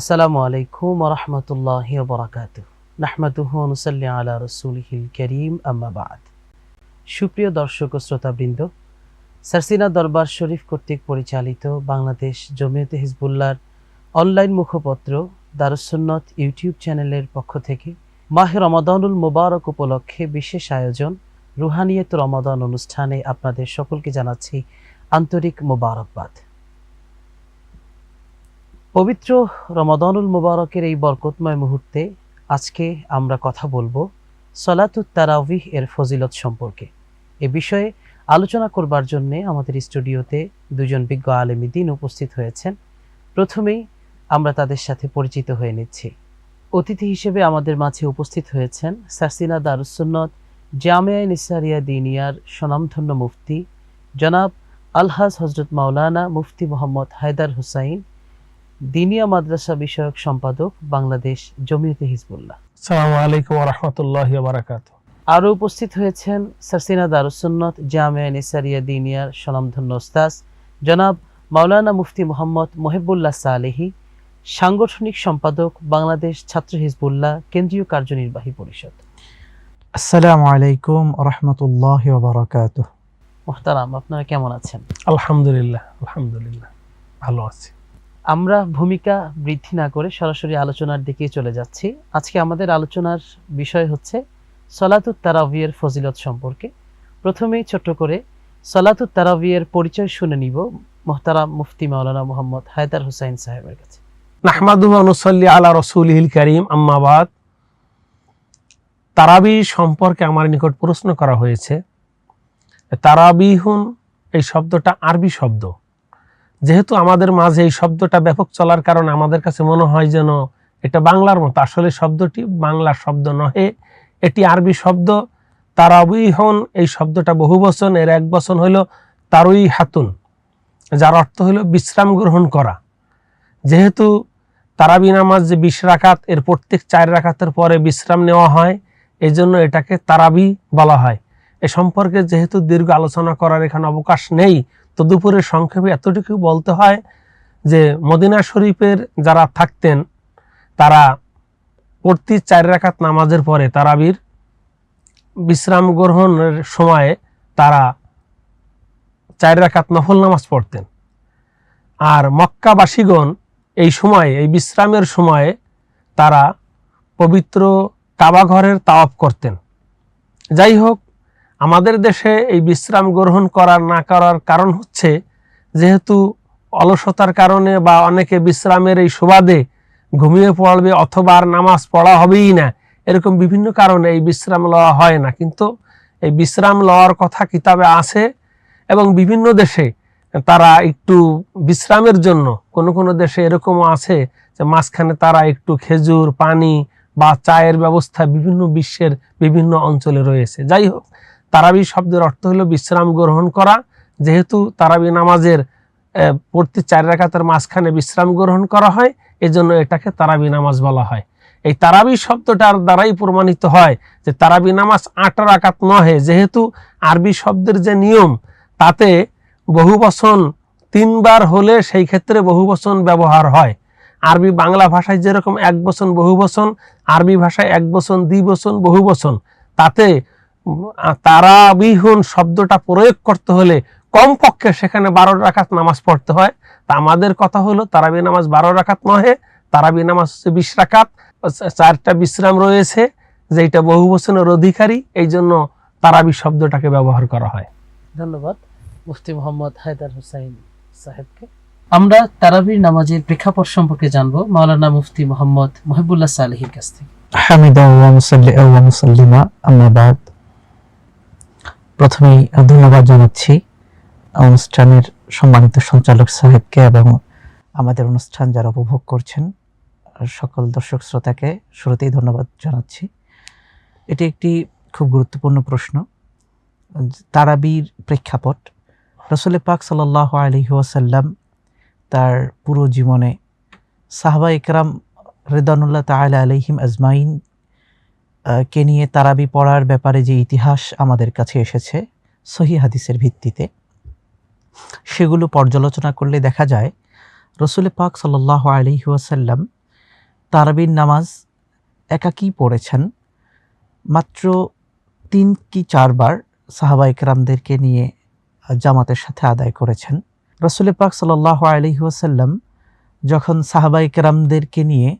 আসসালামু আলাইকুম রহমতুল্লাহ বরাকাত নাহমাদুহু নুসাল্লি আলা রসুলহিল করিম, আম্মা বাদ। সুপ্রিয় দর্শক ও শ্রোতাবৃন্দ সারসিনা দরবার শরীফ কর্তৃক পরিচালিত বাংলাদেশ জমিয়তে হিজবুল্লাহর অনলাইন মুখপত্র দারুসুন্নত ইউটিউব চ্যানেলের পক্ষ থেকে মাহে রমাদানুল মোবারক উপলক্ষে বিশেষ আয়োজন, রুহানিয়ত রমাদান অনুষ্ঠানে আপনাদের সকলকে জানাচ্ছি আন্তরিক মোবারকবাদ। পবিত্র রমাদানুল মুবারকের এই বরকতময় মুহূর্তে আজকে আমরা কথা বলব সলাতুত তারাউবিহ এর ফজিলত সম্পর্কে। এ বিষয়ে আলোচনা করবার জন্য আমাদের স্টুডিওতে দুজন বিজ্ঞ আলেমী দিন উপস্থিত হয়েছেন। প্রথমেই আমরা তাদের সাথে পরিচিত হয়ে নিচ্ছি। অতিথি হিসেবে আমাদের মাঝে উপস্থিত হয়েছেন সাসিনা দারুসুন্নত জামিয়া নিসারিয়া দিনিয়ার স্বনামধন্য মুফতি জনাব আলহাজ হজরত মাওলানা মুফতি মোহাম্মদ হায়দার হুসাইন দিনিয়া মাদ্রাসা বিষয়ক সম্পাদক বাংলাদেশ জমিয়তে হিজবুল্লাহ। আসসালামু আলাইকুম রহমতুল্লাহ বারাকাত আরও উপস্থিত হয়েছেন সারসিনা দারুসুন্নত জামিয়া নিসারিয়া দিনিয়ার স্বনামধন্য ওস্তাজ জনাব মাওলানা মুফতি মোহাম্মদ মহিবুল্লাহ সালেহি সাংগঠনিক সম্পাদক বাংলাদেশ ছাত্র হিজবুল্লাহ কেন্দ্রীয় কার্যনির্বাহী পরিষদ। আসসালামু আলাইকুম রহমতুল্লাহ বারাকাত মোহতারাম আপনারা কেমন আছেন? আলহামদুলিল্লাহ আলহামদুলিল্লাহ ভালো আছি। আমরা ভূমিকা বৃদ্ধি না করে সরাসরি আলোচনার দিকে চলে যাচ্ছি। আজকে আমাদের আলোচনার বিষয় হচ্ছে সলাতুত তারাবিয়ের ফজিলত সম্পর্কে। প্রথমেই ছোট্ট করে সলাতুত তারাবিয়ের পরিচয় শুনে নিব মোহতারাম মুফতি মাওলানা মোহাম্মদ হায়দার হুসাইন সাহেবের কাছে। আলা রাসূলিহিল কারীম, আম্মা বাদ। তারাবি সম্পর্কে আমার নিকট প্রশ্ন করা হয়েছে, তারাবিহুন এই শব্দটা আরবি শব্দ। যেহেতু আমাদের মাঝে এই শব্দটা ব্যাপক চলার কারণে আমাদের কাছে মনে হয় যেন এটা বাংলার মতো। আসলে শব্দটি বাংলার শব্দ নহে, এটি আরবি শব্দ। তারাবিহন, এই শব্দটা বহু বচন, এর এক বচন হইল তারুই হাতুন যার অর্থ হলো বিশ্রাম গ্রহণ করা। যেহেতু তারাবি নামাজ যে বিশ রাকাত, এর প্রত্যেক চার রাকাতের পরে বিশ্রাম নেওয়া হয় এই জন্য এটাকে তারাবি বলা হয়। এ সম্পর্কে যেহেতু দীর্ঘ আলোচনা করার এখানে অবকাশ নেই তো সংক্ষেপে এতটুকু বলতে হয় যে মদিনা শরীফের যারা থাকতেন, তারা প্রতি চার রাকাত নামাজের পরে তারাবির বিশ্রাম গ্রহণের সময়ে তারা চার রাকাত নফল নামাজ পড়তেন। আর মক্কাবাসীগণ এই সময়ে, এই বিশ্রামের সময়ে তারা পবিত্র কাবাঘরের তাওয়াপ করতেন। যাই হোক আমাদের দেশে এই বিশ্রাম গ্রহণ করার, না করার কারণ হচ্ছে যেহেতু অলসতার কারণে বা অনেকে বিশ্রামের এই সুবাদে ঘুমিয়ে পড়বে অথবা আর নামাজ পড়া হবেই না, এরকম বিভিন্ন কারণে এই বিশ্রাম লওয়া হয় না। কিন্তু এই বিশ্রাম লওয়ার কথা কিতাবে আছে এবং বিভিন্ন দেশে তারা একটু বিশ্রামের জন্য, কোনো কোনো দেশে এরকমও আছে যে মাঝখানে তারা একটু খেজুর, পানি বা চায়ের ব্যবস্থা বিভিন্ন বিশ্বের বিভিন্ন অঞ্চলে রয়েছে। যাই হোক তারাবি শব্দের অর্থ হলো বিশ্রাম গ্রহণ করা। যেহেতু তারাবি নামাজের প্রতি চার রাকাতের মাঝখানে বিশ্রাম গ্রহণ করা হয়, এজন্য এটাকে তারাবি নামাজ বলা হয়। এই তারাবি শব্দটার দ্বারাই প্রমাণিত হয় যে তারাবি নামাজ আট রাকাত নহে। যেহেতু আরবি শব্দের যে নিয়ম, তাতে বহু বচন তিনবার হলে সেই ক্ষেত্রে বহু বচন ব্যবহার হয়। আরবি বাংলা ভাষায় যেরকম এক বচন বহু বচন, আরবি ভাষায় এক বচন, দ্বি বচন বহু বচন, তাতে তারাবিহুন শব্দটা প্রয়োগ করতে হলে কমপক্ষে সেখানে বারো রাকাত নামাজ পড়তে হয়। তা আমাদের কথা হলো তারাবি নামাজ বারো রাকাত নহে তারাবি নামাজ হচ্ছে বিশ রাকাত চা- চারটা বিশ্রাম রয়েছে যেটা বহু বচনের অধিকারী এই জন্য তারাবি শব্দটাকে ব্যবহার করা হয়। ধন্যবাদ মুফতি মোহাম্মদ হায়দার হুসাইন সাহেবকে। আমরা তারাবির নামাজের প্রেক্ষাপট সম্পর্কে জানব মাওলানা মুফতি মোহাম্মদ মহিবুল্লাহ সালেহির কাছ থেকে। হামিদা ওয়া মুসাল্লি ওয়া মুসাল্লিমা আম্মা বাদ। প্রথমেই ধন্যবাদ জানাচ্ছি অনুষ্ঠানের সম্মানিত সঞ্চালক সাহেবকে এবং আমাদের অনুষ্ঠান যারা উপভোগ করছেন সকল দর্শক শ্রোতাকে শুরুতেই ধন্যবাদ জানাচ্ছি। এটি একটি খুব গুরুত্বপূর্ণ প্রশ্ন। তারাবির প্রেক্ষাপট, রসুল পাক সাল্লাহ আলহি ওয়াসাল্লাম তার পুরো জীবনে সাহাবা ইকরাম রেদানুল্লাহ তাআলা আলাইহিম আজমাইন কে নিয়ে তারাবি পড়ার ব্যাপারে যে ইতিহাস আমাদের কাছে এসেছে, সহি হাদিসের ভিত্তিতে, সেগুলো পর্যালোচনা করলে দেখা যায়, রসুল পাক সাল্লাহ আলহি ওয়াসাল্লাম তারাবির নামাজ একাকী পড়েছেন, মাত্র তিন কি চারবার সাহাবা ইকরামদেরকে নিয়ে জামাতের সাথে আদায় করেছেন। রসুল পাক সাল্লাহ আলহিহাসাল্লাম যখন সাহাবা ইকরামদেরকে নিয়ে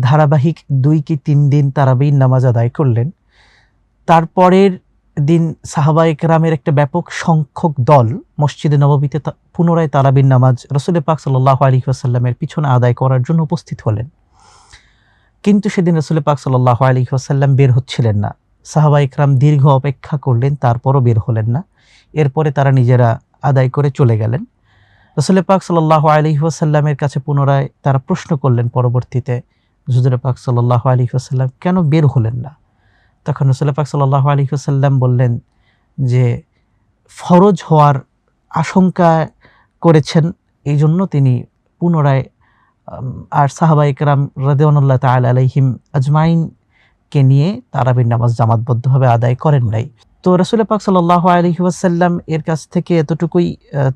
ধারাবাহিক দুই কি তিন দিন তারাবির নামাজ আদায় করলেন। তারপরের দিন সাহাবা ইকরামের একটা ব্যাপক সংখ্যক দল মসজিদে নববীতে পুনরায় তারাবির নামাজ রসুল পাক সাল্লাহ আলী আসাল্লামের পিছনে আদায় করার জন্য উপস্থিত হলেন। কিন্তু সেদিন রসুল পাক সাল্লাহ আলী আসাল্লাম বের হচ্ছিলেন না। সাহাবা ইকরাম দীর্ঘ অপেক্ষা করলেন, তারপরও বের হলেন না। এরপরে তারা নিজেরা আদায় করে চলে গেলেন। রসুল পাক সাল্লাহ আলী আসাল্লামের কাছে পুনরায় তারা প্রশ্ন করলেন পরবর্তীতে হুজুর পাক সাল্লাহ আলী আসাল্লাম কেন বের হলেন না? তখন রসুল পাক সাল্লাহ আলী আসাল্লাম বললেন যে, ফরজ হওয়ার আশঙ্কা করেছেন। এই জন্য তিনি পুনরায় আর সাহাবা ইকরাম রাদেওয়ানুল্লাহ তাল আলাইহিম আজমাইনকে নিয়ে তারাবির নামাজ জামাতবদ্ধভাবে আদায় করেন নাই। তো রসুল পাক সাল্লাহ আলহি ওয়াসাল্লাম এর কাছ থেকে এতটুকুই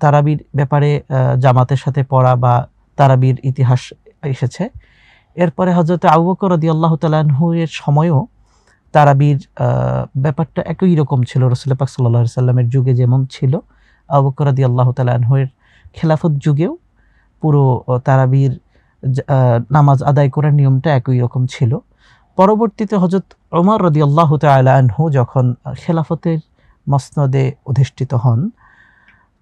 তারাবির ব্যাপারে জামাতের সাথে পড়া বা তারাবির ইতিহাস এসেছে। এরপরে হজরত আবু বকর রদি আল্লাহ তালাহু এর সময়ও তারাবির ব্যাপারটা একই রকম ছিল। রসুল পাক সাল্লাহ সাল্লামের যুগে যেমন ছিল, আবু বকর রদি আল্লাহ তালাহের খেলাফত যুগেও পুরো তারাবির নামাজ আদায় করার নিয়মটা একই রকম ছিল। পরবর্তীতে হজরত ওমর রদি আল্লাহ তালাহু যখন খেলাফতের মসনদে অধিষ্ঠিত হন,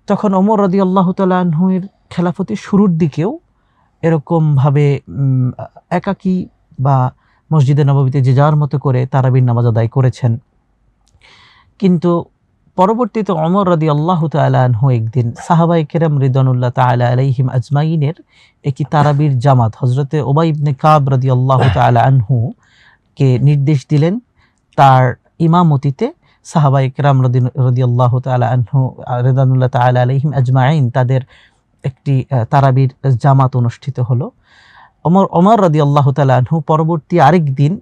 তখন ওমর রদি আল্লাহ তালাহুয়ের খেলাফতের শুরুর দিকেও এরকমভাবে একাকী বা মসজিদে নববীতে যে যার মতো করে তারাবির নামাজ আদায় করেছেন। কিন্তু পরবর্তীতে অমর রদি আল্লাহ তালাহু একদিন সাহাবাই কেরাম রিদানুল্লাহ তালা আলাইহিম আজমাইনের একটি তারাবির জামাত হজরতে ওবাই ইবনে কাব রদি আল্লাহ আনহু কে নির্দেশ দিলেন তার ইমামতিতে সাহাবাই কেরাম রদি আল্লাহ তালা আনহু রিদানুল্লাহ তালা আলাইহিম আজমাইন তাদের একটি তারাবির জামাত অনুষ্ঠিত হলো। অমর ওমর রদি আল্লাহ তালাহু পরবর্তী আরেক দিন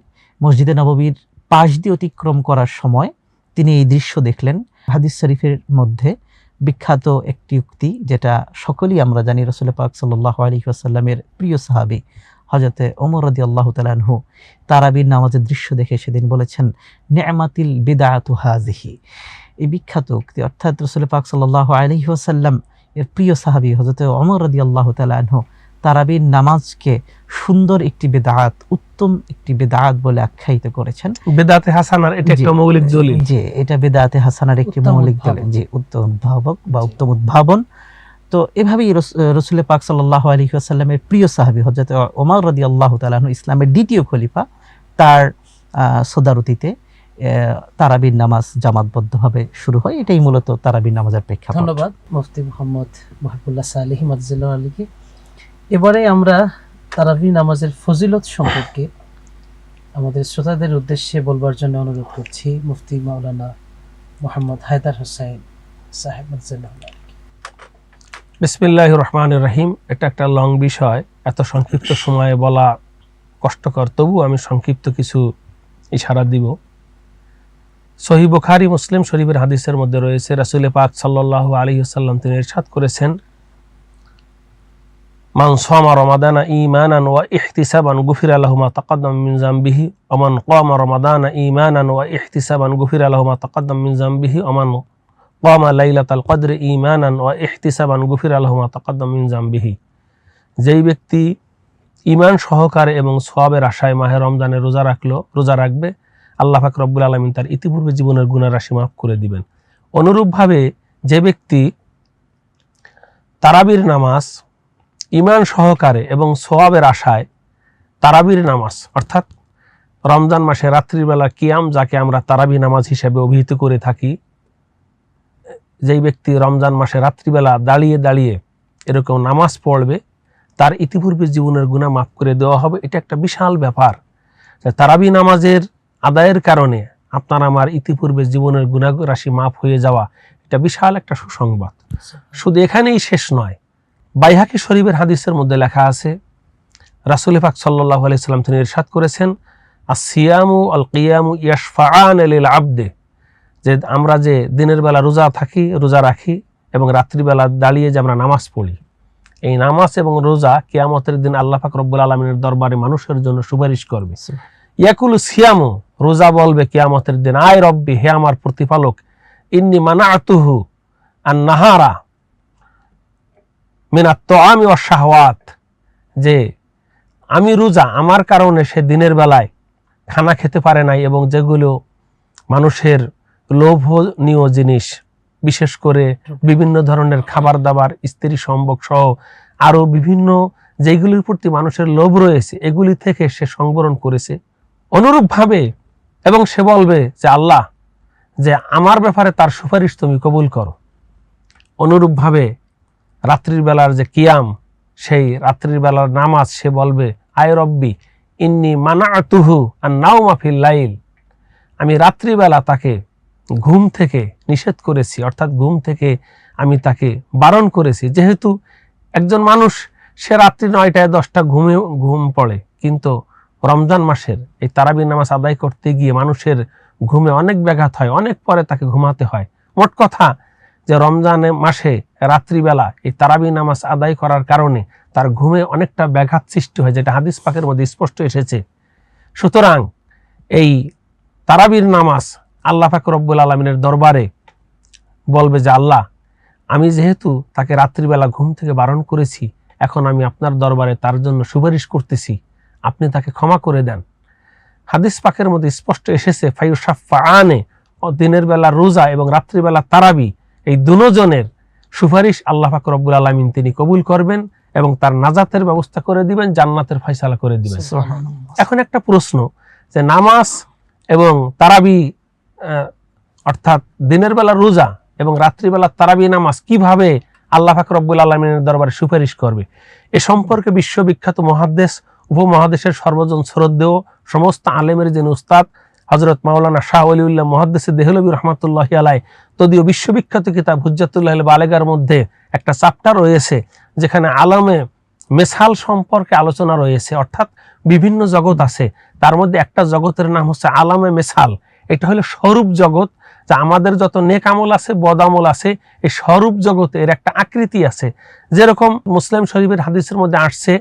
মসজিদে নববীর পাশ দিয়ে অতিক্রম করার সময় তিনি এই দৃশ্য দেখলেন। হাদিস শরীফের মধ্যে বিখ্যাত একটি উক্তি যেটা সকলেই আমরা জানি, রসুল পাক সাল্লাহ আলী আসাল্লামের প্রিয় সাহাবি হজরতে ওমর রদি আল্লাহ তালাহু তারাবির নামাজের দৃশ্য দেখে সেদিন বলেছেন, নেমাতিল বিদায়াতু হাজিহি এই বিখ্যাত উক্তি, অর্থাৎ রসুল পাক সাল্লাহ আলী এর প্রিয় সাহাবি হজরতে ওমর রদি আল্লাহ তালাহু তারাবির নামাজকে সুন্দর একটি বেদাত উত্তম একটি বেদাত বলে আখ্যায়িত করেছেন। বেদাতে হাসানার এটা একটা মৌলিক দলিল। জি এটা বেদাতে হাসানার একটি মৌলিক। দলিল। জি উত্তম উদ্ভাবক বা উত্তম উদ্ভাবন। তো এভাবেই রসুল পাক সাল্লাহ আলী আসাল্লামের প্রিয় সাহাবি হজরত ওমর রদি আল্লাহ তালাহু ইসলামের দ্বিতীয় খলিফা তার আহ, সদারতিতে তারাবির নামাজ জামাতবদ্ধভাবে শুরু হয়। এটাই মূলত তারাবির নামাজের প্রেক্ষাপট। ধন্যবাদ মুফতি মোহাম্মদ মহাবুল্লাহ সালিহি মজিল্লা আলীকে। এবারে আমরা তারাবি নামাজের ফজিলত সম্পর্কে আমাদের শ্রোতাদের উদ্দেশ্যে বলবার জন্য অনুরোধ করছি মুফতি মাওলানা মোহাম্মদ হায়দার হোসাইন সাহেব মজিল্লাহ বিসমিল্লাহ রহমান রহিম। এটা একটা লং বিষয় এত সংক্ষিপ্ত সময়ে বলা কষ্টকর। তবু আমি সংক্ষিপ্ত কিছু ইশারা দিব। সহি বুখারি, মুসলিম শরীফের হাদিসের মধ্যে রয়েছে, রাসুল পাক সাল্লাহ আলী সাল্লাম তিনি ইরশাদ করেছেন, মান সামা রমাদানা ঈমানান ওয়া ইহতিসাবান গুফিরা লাহু মা তাকাদ্দাম মিন জামবিহি, ওয়া মান কামা রমাদানা ঈমানান ওয়া ইহতিসাবান গুফিরা লাহু মা তাকাদ্দাম মিন জামবিহি, ওয়া মান কামা লাইলাতাল কদরে ঈমানান ওয়া ইহতিসাবান গুফিরা লাহু মা তাকাদ্দাম মিন জামবিহি। যেই ব্যক্তি ইমান সহকারে এবং সওয়াবের আশায় মাহে রমজানে রোজা রাখল, রোজা রাখবে আল্লাহ পাক রব্বুল আলামিন তার ইতিপূর্বে জীবনের গুনাহ রাশি মাফ করে দিবেন। অনুরূপভাবে যে ব্যক্তি তারাবির নামাজ ইমান সহকারে এবং সোয়াবের আশায় তারাবির নামাজ, অর্থাৎ রমজান মাসে রাত্রিবেলা কিয়াম, যাকে আমরা তারাবি নামাজ হিসেবে অভিহিত করে থাকি, যেই ব্যক্তি রমজান মাসে রাত্রিবেলা দাঁড়িয়ে দাঁড়িয়ে এরকম নামাজ পড়বে, তার ইতিপূর্বে জীবনের গুণা মাফ করে দেওয়া হবে। এটা একটা বিশাল ব্যাপার তারাবি নামাজের আদায়ের কারণে আপনার আমার ইতিপূর্বে জীবনের গুণা রাশি মাফ হয়ে যাওয়া এটা বিশাল একটা সুসংবাদ। শুধু এখানেই শেষ নয়, বাইহাকি শরীফের হাদিসের মধ্যে লেখা আছে, রাসুল পাক সাল্লাহ আলাইসাল্লাম তিনি ইরশাদ করেছেন আর সিয়ামু আল কিয়ামু ইয়াশফাআন লিল আবদে যে আমরা যে দিনের বেলা রোজা থাকি, রোজা রাখি এবং রাত্রিবেলা দাঁড়িয়ে যে আমরা নামাজ পড়ি। এই নামাজ এবং রোজা কিয়ামতের দিন আল্লাহ পাক রব্বুল আলমিনের দরবারে মানুষের জন্য সুপারিশ করবে। ইয়াকুল সিয়ামু, রোজা বলবে কিয়ামতের দিন। আয় রব্বি, হে আমার প্রতিপালক, ইন্নি মানা আতুহু আর নাহারা মিনাত তো আমি অশাহওয়াত যে, আমি রোজা, আমার কারণে সে দিনের বেলায় খানা খেতে পারে নাই এবং যেগুলো মানুষের লোভনীয় জিনিস, বিশেষ করে বিভিন্ন ধরনের খাবার দাবার স্ত্রী সম্ভব সহ আরও বিভিন্ন যেগুলির প্রতি মানুষের লোভ রয়েছে, এগুলি থেকে সে সংবরণ করেছে। অনুরূপভাবে এবং সে বলবে যে আল্লাহ, যে আমার ব্যাপারে তার সুপারিশ তুমি কবুল করো। অনুরূপভাবে রাত্রির বেলার যে কিয়াম, সেই রাত্রির বেলার নামাজ সে বলবে, আয় রব্বি, ইন্নি মানা তুহু আর নাও মাফিল লাইল। আমি রাত্রিবেলা তাকে ঘুম থেকে নিষেধ করেছি, অর্থাৎ ঘুম থেকে আমি তাকে বারণ করেছি। যেহেতু একজন মানুষ সে রাত্রি নয়টায় দশটা ঘুমে, ঘুম পড়ে, কিন্তু রমজান মাসের এই তারাবি নামাজ আদায় করতে গিয়ে মানুষের ঘুমে অনেক ব্যাঘাত হয়, অনেক পরে তাকে ঘুমাতে হয়। মোট কথা যে রমজানে মাসে রাত্রিবেলা এই তারাবি নামাজ আদায় করার কারণে তার ঘুমে অনেকটা ব্যাঘাত সৃষ্টি হয়, যেটা হাদিস পাকের মধ্যে স্পষ্ট এসেছে। সুতরাং এই তারাবির নামাজ আল্লাহ পাক রব্বুল আলমিনের দরবারে বলবে যে, আল্লাহ, আমি যেহেতু তাকে রাত্রিবেলা ঘুম থেকে বারণ করেছি, এখন আমি আপনার দরবারে তার জন্য সুপারিশ করতেছি। আপনি তাকে ক্ষমা করে দেন। হাদিস পাকের মধ্যে স্পষ্ট এসেছে ফাইউসাফা আনে ও দিনের বেলা রোজা এবং রাত্রিবেলা তারাবি এই দুজনের সুপারিশ আল্লাহ পাক রব্বুল আলমিন তিনি কবুল করবেন এবং তার নাজাতের ব্যবস্থা করে দিবেন জান্নাতের ফয়সালা করে দিবেন। এখন একটা প্রশ্ন যে নামাজ এবং তারাবি অর্থাৎ দিনের বেলা রোজা এবং রাত্রিবেলা তারাবি নামাজ কীভাবে আল্লাহ ফাকর রব্বুল আলমিনের দরবারে সুপারিশ করবে? এ সম্পর্কে বিশ্ববিখ্যাত মহাদেশ উপমহাদেশের সর্বজন শ্রদ্ধেয় সমস্ত আলেমের যিনি উস্তাদ হজরত মাওলানা শাহ অলিউল্লাহ মহাদ্দেশে দেহলবী রহমতুল্লাহ আলাই তদীয় বিশ্ববিখ্যাত কিতাব হুজ্জাতুল্লাহ বালেগার মধ্যে একটা চাপ্টার রয়েছে, যেখানে আলমে মেসাল সম্পর্কে আলোচনা রয়েছে। অর্থাৎ বিভিন্ন জগৎ আছে, তার মধ্যে একটা জগতের নাম হচ্ছে আলামে মেসাল। এটা হলো স্বরূপ জগৎ, যা আমাদের যত নেক আমল আছে, বদ আমল আছে, এই স্বরূপ জগতের একটা আকৃতি আছে। যেরকম মুসলিম শরীফের হাদিসের মধ্যে আসছে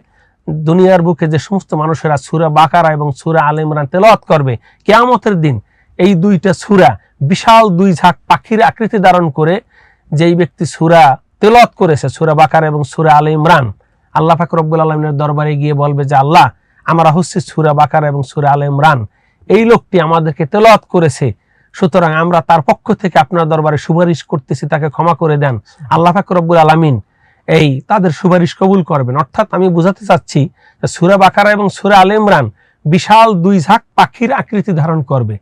দুনিয়ার বুকে যে সমস্ত মানুষেরা সুরা বাকারা এবং সুরা আল ইমরান তেলাওয়াত করবে, কেয়ামতের দিন এই দুইটা সুরা বিশাল দুই ঝাঁক পাখির আকৃতি ধারণ করে যেই ব্যক্তি সুরা তেলাওয়াত করেছে, সুরা বাকারা এবং সুরা আল ইমরান, আল্লাহ পাক রব্বুল আলমিনের দরবারে গিয়ে বলবে যে, আল্লাহ, আমরা হচ্ছে সুরা বাকারা এবং সুরা আল ইমরান। এই লোকটি আমাদেরকে তেলাওয়াত করেছে। সুতরাং আমরা তার পক্ষ থেকে আপনার দরবারে সুপারিশ করতেছি, তাকে ক্ষমা করে দেন। আল্লাহ পাক রব্বুল আলামিন এই তাদের সুপারিশ কবুল করবেন। অর্থাৎ আমি বুঝাতে চাচ্ছি সুরা বাকারা এবং সুরা আল ইমরান বিশাল দুই ঝাঁক পাখির আকৃতি ধারণ করবে।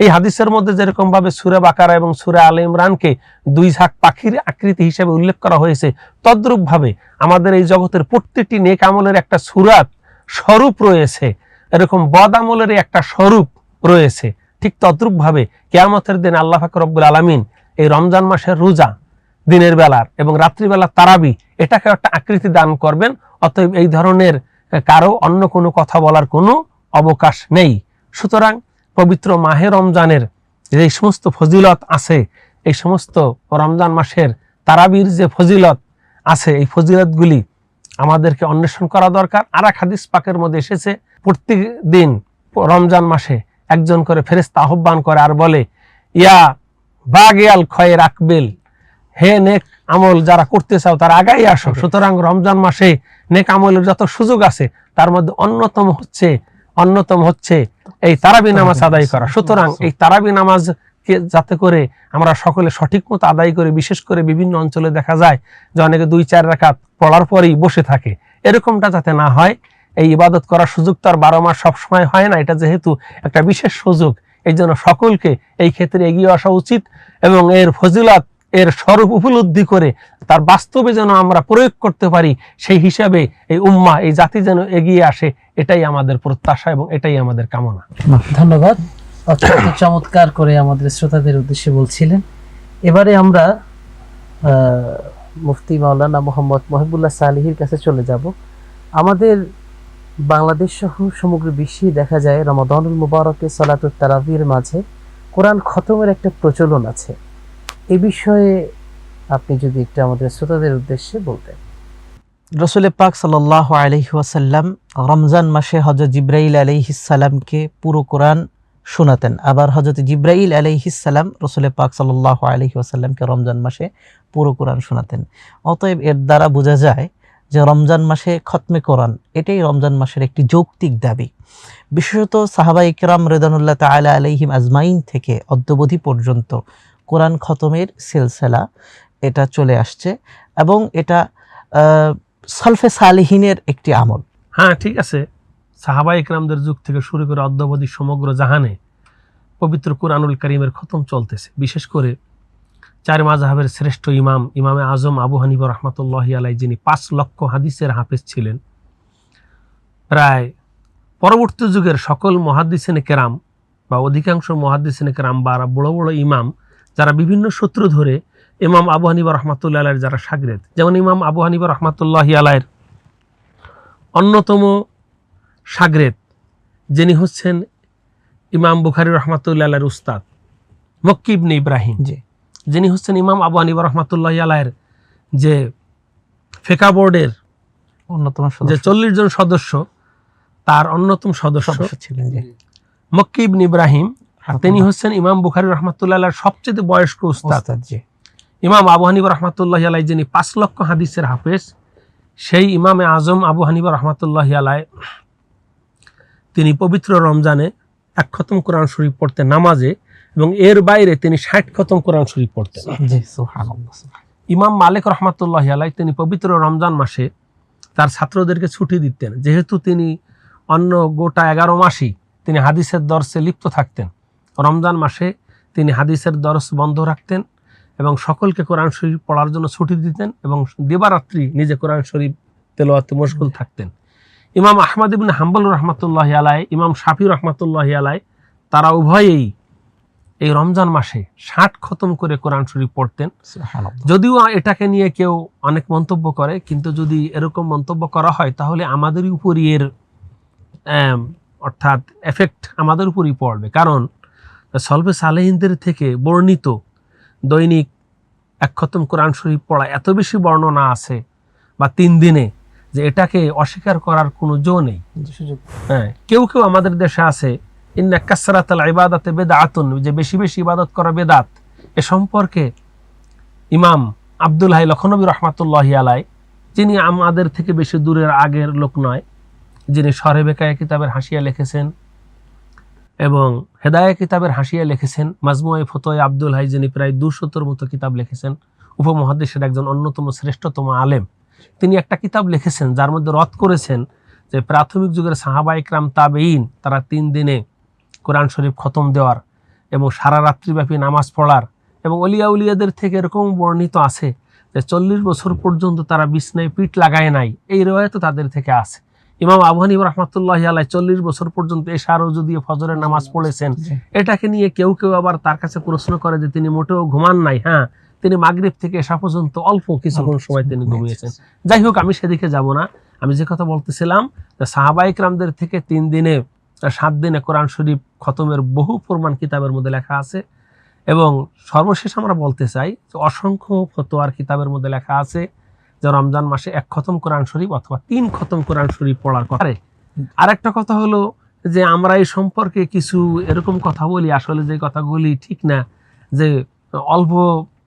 এই হাদিসের মধ্যে যেরকম ভাবে সুরা বাকারা এবং সুরা আল ইমরানকে দুই ঝাঁক পাখির আকৃতি হিসেবে উল্লেখ করা হয়েছে তদ্রূপ ভাবে আমাদের এই জগতের প্রত্যেকটি নেক আমলের একটা সুরাত স্বরূপ রয়েছে। এরকম বদ আমলের একটা স্বরূপ রয়েছে। ঠিক তদ্রূপ ভাবে কেয়ামতের দিন আল্লাহ ফাকর রব্বুল আলমিন এই রমজান মাসের রোজা দিনের বেলার এবং রাত্রিবেলার তারাবি এটাকে একটা আকৃতি দান করবেন। অতএব এই ধরনের কারও অন্য কোনো কথা বলার কোনো অবকাশ নেই। সুতরাং পবিত্র মাহে রমজানের যে সমস্ত ফজিলত আছে, এই সমস্ত রমজান মাসের তারাবির যে ফজিলত আছে, এই ফজিলতগুলি আমাদেরকে অন্বেষণ করা দরকার। আর এক হাদিস পাকের মধ্যে এসেছে প্রত্যেক দিন রমজান মাসে একজন করে ফেরেস্তা আহ্বান করে আর বলে, ইয়া বাগিয়াল খয়ের আকবেল হে নেক আমল যারা করতে চাও তারা আগাই আসো। সুতরাং রমজান মাসে নেক আমলের যত সুযোগ আছে তার মধ্যে অন্যতম হচ্ছে অন্যতম হচ্ছে এই তারাবি নামাজ আদায় করা। সুতরাং এই তারাবি নামাজ যাতে করে আমরা সকলে সঠিক মতো আদায় করে বিশেষ করে বিভিন্ন অঞ্চলে দেখা যায় যে অনেকে দুই চার রাকাত পড়ার পরেই বসে থাকে। এরকমটা যাতে না হয় এই ইবাদত করার সুযোগ তো আর বারো মাস সবসময় হয় না এটা যেহেতু একটা বিশেষ সুযোগ। এই জন্য সকলকে এই ক্ষেত্রে এগিয়ে আসা উচিত এবং এর ফজিলত এর স্বরূপ উপলব্ধি করে তার বাস্তবে যেন আমরা প্রয়োগ করতে পারি, সেই হিসাবে এই উম্মা এই জাতি যেন এগিয়ে আসে, এটাই আমাদের প্রত্যাশা এবং এটাই আমাদের কামনা। ধন্যবাদ। অত্যন্ত চমৎকার করে আমাদের শ্রোতাদের উদ্দেশ্যে বলছিলেন। এবারে আমরা মুফতি মাওলানা মোহাম্মদ মহিবুল্লাহ সালিহির কাছে চলে যাব। আমাদের বাংলাদেশ সহ সমগ্র বিশ্বে দেখা যায় রমাদানুল মুবারকে সালাতুত তারাবির মাঝে কোরআন খতমের একটা প্রচলন আছে। এ বিষয়ে আপনি যদি একটু আমাদের শ্রোতাদের উদ্দেশ্যে বলতেন। রসুল পাক সাল্লাহ আলহি ওয়াসাল্লাম রমজান মাসে হজরত জিব্রাইল আলহিসাল্লামকে পুরো কোরআন শোনাতেন। আবার হজরত জিব্রাইল আলহিসাল্লাম রসুল পাক সাল্লাহ আলহি ওয়াসাল্লামকে রমজান মাসে পুরো কোরআন শোনাতেন। অতএব এর দ্বারা বোঝা যায় যে রমজান মাসে খতমে কোরআন, এটাই রমজান মাসের একটি যৌক্তিক দাবি। বিশেষত সাহাবা ইকরাম রেদানুল্লাহ তালা আলহিম আজমাইন থেকে অদ্যবধি পর্যন্ত কোরআন খতমের সিলসিলা এটা চলে আসছে এবং এটা সলফে সালিহিনের একটি আমল। হ্যাঁ ঠিক আছে। সাহাবা ইকরামদের যুগ থেকে শুরু করে অদ্যাবধি সমগ্র জাহানে পবিত্র কুরআনুল করিমের খতম চলতেছে। বিশেষ করে চার মাজাহাবের শ্রেষ্ঠ ইমাম, ইমামে আজম আবু হানিফা রহমতুল্লাহ আলাই যিনি পাঁচ লক্ষ হাদিসের হাফেজ ছিলেন। প্রায় পরবর্তী যুগের সকল মহাদিসেনে কেরাম বা অধিকাংশ মহাদিসেনে কেরাম বা বড় বড় ইমাম যারা বিভিন্ন সূত্র ধরে ইমাম আবু হানিফা রহমাতুল্লাহ আলাইয়ের যারা সাগরেদ যেমন ইমাম আবু হানিফা রহমাতুল্লাহ আলাইয়ের অন্যতম সাগরেদ যিনি হচ্ছেন ইমাম বুখারি রহমাতুল্লাহ আলাইয়ের উস্তাদ মক্কিবনে ইব্রাহিম। জি। যিনি হচ্ছেন ইমাম আবু হানিফা রহমাতুল্লাহ আলাইয়ের যে ফেকা বোর্ডের অন্যতম যে চল্লিশ জন সদস্য তার অন্যতম সদস্য ছিলেন মক্কিবন ইব্রাহিম আর তিনি হচ্ছেন ইমাম বুখারি রহমাতুল্লাহ সবচেয়ে বয়স্ক উস্তাদ। ইমাম আবু হানিফা রহমাতুল্লাহ আলাই যিনি পাঁচ লক্ষ হাদিসের হাফেজ সেই ইমামে আজম আবু হানিফা রহমাতুল্লাহ আলাই তিনি পবিত্র রমজানে এক খতম কোরআন শরীফ পড়তেন নামাজে এবং এর বাইরে তিনি ষাট খতম কোরআন শরীফ পড়তেন। ইমাম মালিক রহমাতুল্লাহ আলাই তিনি পবিত্র রমজান মাসে তার ছাত্রদেরকে ছুটি দিতেন। যেহেতু তিনি অন্য গোটা এগারো মাসই তিনি হাদিসের দর্শে লিপ্ত থাকতেন। রমজান মাসে তিনি হাদিসের দর্শ বন্ধ রাখতেন এবং সকলকে কোরআন শরীফ পড়ার জন্য ছুটি দিতেন এবং দিবারাত্রি নিজে কোরআন শরীফ তেলোয়াতে মশগুল থাকতেন। ইমাম আহমদ ইবিন হাম্বল রহমাতুল্লাহ আলাই ইমাম শাফি রহমাতুল্লাহ আলাই তারা উভয়েই এই রমজান মাসে ষাট খতম করে কোরআন শরীফ পড়তেন। যদিও এটাকে নিয়ে কেউ অনেক মন্তব্য করে কিন্তু যদি এরকম মন্তব্য করা হয় তাহলে আমাদেরই উপরই এর অর্থাৎ এফেক্ট আমাদের উপরই পড়বে। কারণ সলভে সালেহিনদের থেকে বর্ণিত দৈনিক এক খতম কোরআন শরীফ পড়া এত বেশি বর্ণনা আছে বা তিন দিনে যে এটাকে অস্বীকার করার কোনো জো নেই। হ্যাঁ কেউ কেউ আমাদের দেশে আছে ইন্না কাসরাত আল ইবাদাতে বেদাতুন যে বেশি বেশি ইবাদত করা বেদাত। এ সম্পর্কে ইমাম আব্দুল হাই লখনবী রহমাতুল্লাহি আলাই যিনি আমাদের থেকে বেশি দূরের আগের লোক নয় যিনি সরে বেকায় কিতাবের হাসিয়া লিখেছেন এবং হেদায়া কিতাবের হাসিয়া লিখেছেন মাজমুয়াই ফতোয় আব্দুল হাই যিনি প্রায় দুশতর মতো কিতাব লিখেছেন, উপমহাদেশের একজন অন্যতম শ্রেষ্ঠতম আলেম। তিনি একটা কিতাব লিখেছেন, যার মধ্যে রদ করেছেন যে প্রাথমিক যুগের সাহাবা ইকরাম তাবেইন তারা তিন দিনে কোরআন শরীফ খতম দেওয়ার এবং সারা রাত্রিব্যাপী নামাজ পড়ার এবং অলিয়া উলিয়াদের থেকে এরকম বর্ণিত আছে যে চল্লিশ বছর পর্যন্ত তারা বিছনায় পিঠ লাগায় নাই। এই রেওয়ায়ত তাদের থেকে আছে। ইমাম আবু হানিফ রহমতুল্লাহ আলাই চল্লিশ বছর পর্যন্ত এশারও যদি ফজরের নামাজ পড়েছেন। এটাকে নিয়ে কেউ কেউ আবার তার কাছে প্রশ্ন করে যে তিনি মোটেও ঘুমান নাই হ্যাঁ? তিনি মাগরিব থেকে এসা পর্যন্ত অল্প কিছুক্ষণ সময় তিনি ঘুমিয়েছেন। যাই হোক আমি সেদিকে যাব না। আমি যে কথা বলতেছিলাম সাহাবাইক রামদের থেকে তিন দিনে সাত দিনে কোরআন শরীফ খতমের বহু প্রমাণ কিতাবের মধ্যে লেখা আছে। এবং সর্বশেষ আমরা বলতে চাই যে অসংখ্য ফতোয়ার কিতাবের মধ্যে লেখা আছে। যে রমজান মাসে এক খতম কোরআন শরীফ অথবা তিন খতম কোরআন শরীফ পড়ার কথা। আর একটা কথা হলো যে আমরা এই সম্পর্কে কিছু এরকম কথা বলি আসলে যে কথাগুলি ঠিক না যে অল্প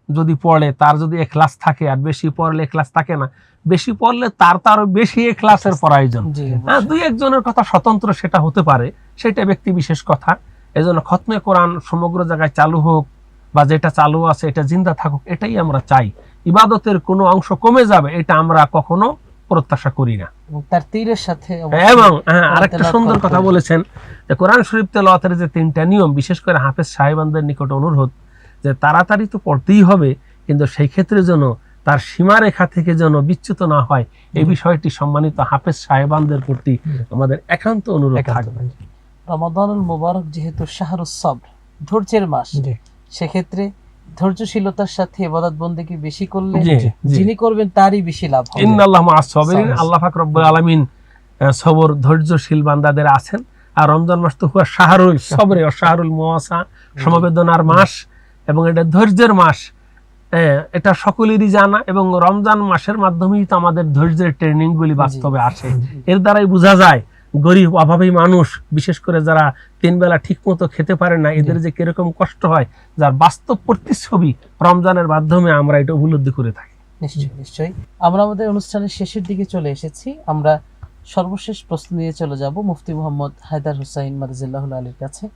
যদি পড়ে তার যদি এখলাস থাকে আর বেশি পড়লে এখলাস থাকে না বেশি পড়লে তার তো আরও বেশি এখলাসের প্রয়োজন। হ্যাঁ দুই একজনের কথা স্বতন্ত্র সেটা হতে পারে সেটা ব্যক্তি বিশেষ কথা। এই জন্য খতমে কোরআন সমগ্র জায়গায় চালু হোক বা যেটা চালু আছে এটা জিন্দা থাকুক এটাই আমরা চাই। ইবাদতের কোনো অংশ কমে যাবে এটা আমরা কখনো প্রত্যাশা করি না। তার তীরের সাথে এবং হ্যাঁ আরেকটা সুন্দর কথা বলেছেন যে কোরআন শরীফ তেলাওয়াতের যে তিনটা নিয়ম বিশেষ করে হাফেজ সাহেবানদের নিকট অনুরোধ যে তাড়াতাড়ি তো পড়তেই হবে কিন্তু সেই ক্ষেত্রে যেন তার সীমারেখা থেকে যেন বিচ্যুত না হয় এই বিষয়টি সম্মানিত হাফেজ সাহেবানদের প্রতি আমাদের একান্ত অনুরোধ থাকবে। রমাদানুল মুবারক যেহেতু শাহরুস ধৈর্যের মাস সেক্ষেত্রে ধৈর্যশীলতার সাথে ইবাদত বন্দেগী বেশি করলে। যিনি করবেন তারই বেশি লাভ হবে। ইন্নাল্লাহ মা'আস সাবিরিন। আল্লাহ পাক রব্বুল আলামিন সবর ধৈর্যশীল বান্দাদের আছেন। আর রমজান মাস তো হুয়া শাহরুল সবরে শাহরুল মুওয়াসা সমবেদনার মাস এবং এটা ধৈর্যের মাস। এটা সকলেরই জানা এবং রমজান মাসের মাধ্যমেই তো আমাদের ধৈর্যের ট্রেনিং গুলি বাস্তবে আসে। এর দ্বারাই বোঝা যায় গরিব অভাবী মানুষ বিশেষ করে যারা তিন বেলা ঠিক মতো খেতে পারে না এদের যে কীরকম কষ্ট হয় যার বাস্তব প্রতিচ্ছবি রমজানের মাধ্যমে আমরা এটা উপলব্ধি করে থাকি। নিশ্চয়ই নিশ্চয়ই। আমরা আমাদের অনুষ্ঠানের শেষের দিকে চলে এসেছি। আমরা সর্বশেষ প্রশ্ন নিয়ে চলে যাব মুফতি মোহাম্মদ হায়দার হুসাইন মারিজুল্লাহ আলীর কাছে।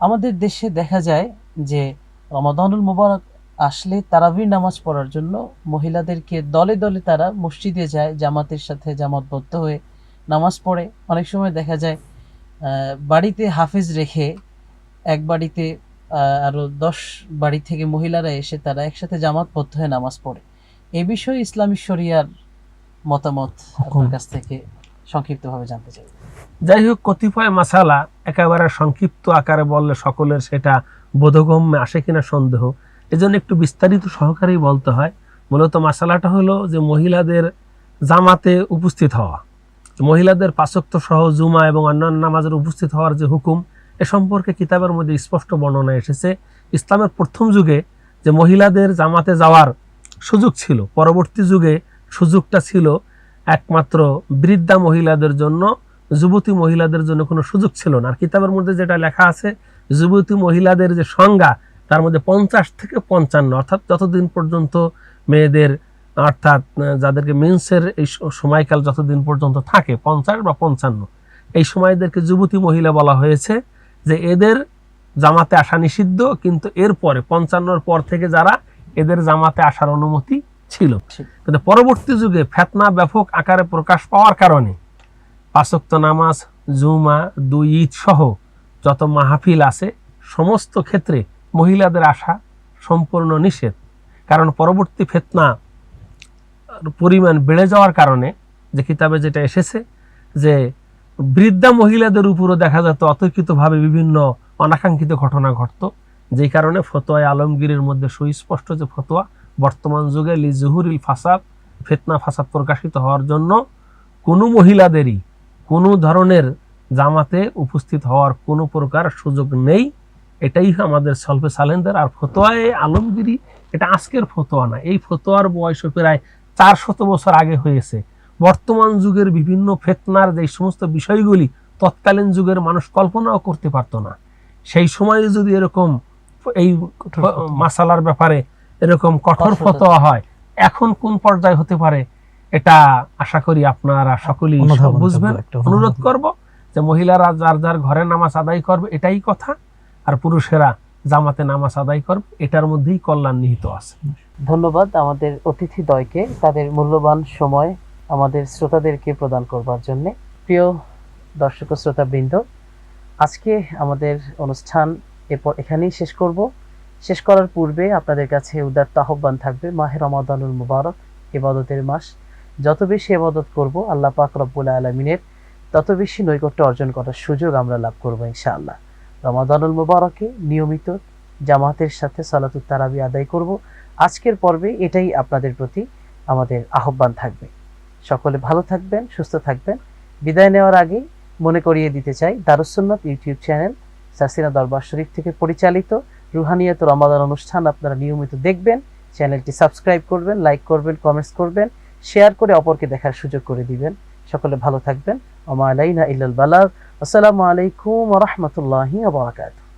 আমাদের দেশে দেখা যায় যে রমাদানুল মুবারক আসলে তারাবির নামাজ পড়ার জন্য মহিলাদেরকে দলে দলে তারা মসজিদে যায় জামাতের সাথে জামাতবদ্ধ হয়ে নামাজ পড়ে অনেক সময় দেখা যায় বাড়িতে হাফেজ রেখে এক বাড়িতে আহ, আরও দশ বাড়ি থেকে মহিলারা এসে তারা একসাথে জামাতবদ্ধ হয়ে নামাজ পড়ে। এ বিষয়ে ইসলামী শরিয়ার মতামত আপনার কাছ থেকে সংক্ষিপ্তভাবে জানতে চাই। যাই হোক কতিপয় মাসালা একেবারে সংক্ষিপ্ত আকারে বললে সকলের সেটা বোধগম্যে আসে কিনা সন্দেহ। এজন্য একটু বিস্তারিত সহকারেই বলতে হয়। মূলত মাসালাটা হলো যে মহিলাদের জামাতে উপস্থিত হওয়া। মহিলাদের পাচক্ত সহ জুমা এবং অন্যান্য নামাজের উপস্থিত হওয়ার যে হুকুম, এ সম্পর্কে কিতাবের মধ্যে স্পষ্ট বর্ণনা এসেছে। ইসলামের প্রথম যুগে যে মহিলাদের জামাতে যাওয়ার সুযোগ ছিল, পরবর্তী যুগে সুযোগটা ছিল একমাত্র বৃদ্ধা মহিলাদের জন্য, যুবতী মহিলাদের জন্য কোনো সুযোগ ছিল না। আর কিতাবের মধ্যে যেটা লেখা আছে, যুবতী মহিলাদের যে সংজ্ঞা, তার মধ্যে পঞ্চাশ থেকে পঞ্চান্ন, অর্থাৎ যতদিন পর্যন্ত মেয়েদের অর্থাৎ যাদেরকে মেন্সের এই সময়কাল যতদিন পর্যন্ত থাকে পঞ্চাশ বা পঞ্চান্ন এই সময়দেরকে যুবতী মহিলা বলা হয়েছে যে এদের জামাতে আসা নিষিদ্ধ কিন্তু এরপরে পঞ্চান্নর পর থেকে যারা এদের জামাতে আসার অনুমতি ছিল। কিন্তু পরবর্তী যুগে ফেতনা ব্যাপক আকারে প্রকাশ পাওয়ার কারণে পাঁচক্ত নামাজ জুমা দুই ঈদ সহ যত মাহফিল আছে সমস্ত ক্ষেত্রে মহিলাদের আসা সম্পূর্ণ নিষেধ। কারণ পরবর্তী ফেতনা পরিমাণ বেড়ে যাওয়ার কারণে যে কিতাবে যেটা এসেছে, যে বৃদ্ধা মহিলাদের উপরও দেখা যেত অতর্কিতভাবে বিভিন্ন অনাকাঙ্ক্ষিত ঘটনা ঘটতো। যেই কারণে ফতোয়া আলমগীরের মধ্যে সুস্পষ্ট যে ফতোয়া, বর্তমান যুগে লি জুহুরিল ফাসাদ, ফেতনা ফাসাদ প্রকাশিত হওয়ার জন্য কোনো মহিলাদেরই কোনো ধরনের জামাতে উপস্থিত হওয়ার কোনো প্রকার সুযোগ নেই। এটাই আমাদের সলফে সালেন্দার। আর ফতোয়ায় আলমগিরি এটা আজকের ফতোয়া না। এই ফতোয়ার বয়স প্রায় চার শত বছর আগে হয়েছে বর্তমান যুগের বিভিন্ন ফেতনার যে সমস্ত বিষয়গুলি তৎকালীন যুগের মানুষ কল্পনাও করতে পারতো না সেই সময়ে যদি এরকম এই। মাসালার ব্যাপারে এরকম কঠোর ফতোয়া হয় এখন কোন পর্যায়ে হতে পারে এটা আশা করি আপনারা সকলেই বুঝবেন অনুরোধ। করব যে মহিলারা যার যার ঘরে নামাজ আদায় করবে এটাই কথা আর পুরুষেরা জামাতে নামাজ আদায় করবে এটার মধ্যেই কল্যাণ নিহিত আছে ধন্যবাদ আমাদের অতিথি দয়কে তাদের মূল্যবান সময় আমাদের শ্রোতাদেরকে প্রদান করবার জন্য। প্রিয় দর্শক শ্রোতাবৃন্দ, আজকে আমাদের অনুষ্ঠান এরপর এখানেই শেষ করব। শেষ করার পূর্বে আপনাদের কাছে উদার্ত আহ্বান থাকবে, মাহে রমাদানুল মুবারক ইবাদতের মাস। যত বেশি ইবাদত করব, আল্লাহ পাক রব্বুল আলমিনের তত বেশি নৈকট্য অর্জন করার সুযোগ আমরা লাভ করব ইনশাআল্লাহ। রমাদানুল মুবারকে নিয়মিত জামাতের সাথে সালাতুত তারাবি আদায় করব। আজকের পর্বে এটাই আপনাদের প্রতি আমাদের আহ্বান থাকবে। সকলে ভালো থাকবেন, সুস্থ থাকবেন। বিদায় নেওয়ার আগে মনে করিয়ে দিতে চাই দারুসুন্নত ইউটিউব চ্যানেল, সাসিনা দরবার শরীফ থেকে পরিচালিত রুহানিয়াত রমাদান অনুষ্ঠান আপনারা নিয়মিত দেখবেন। চ্যানেলটি সাবস্ক্রাইব করবেন, লাইক করবেন, কমেন্টস করবেন, শেয়ার করে অপরকে দেখার সুযোগ করে দিবেন। সকলে ভালো থাকবেন। ওমা আলাইনা ইল্লাল বালাগ। আসসালামু আলাইকুম রাহমাতুল্লাহি ওয়া বারাকাতুহু।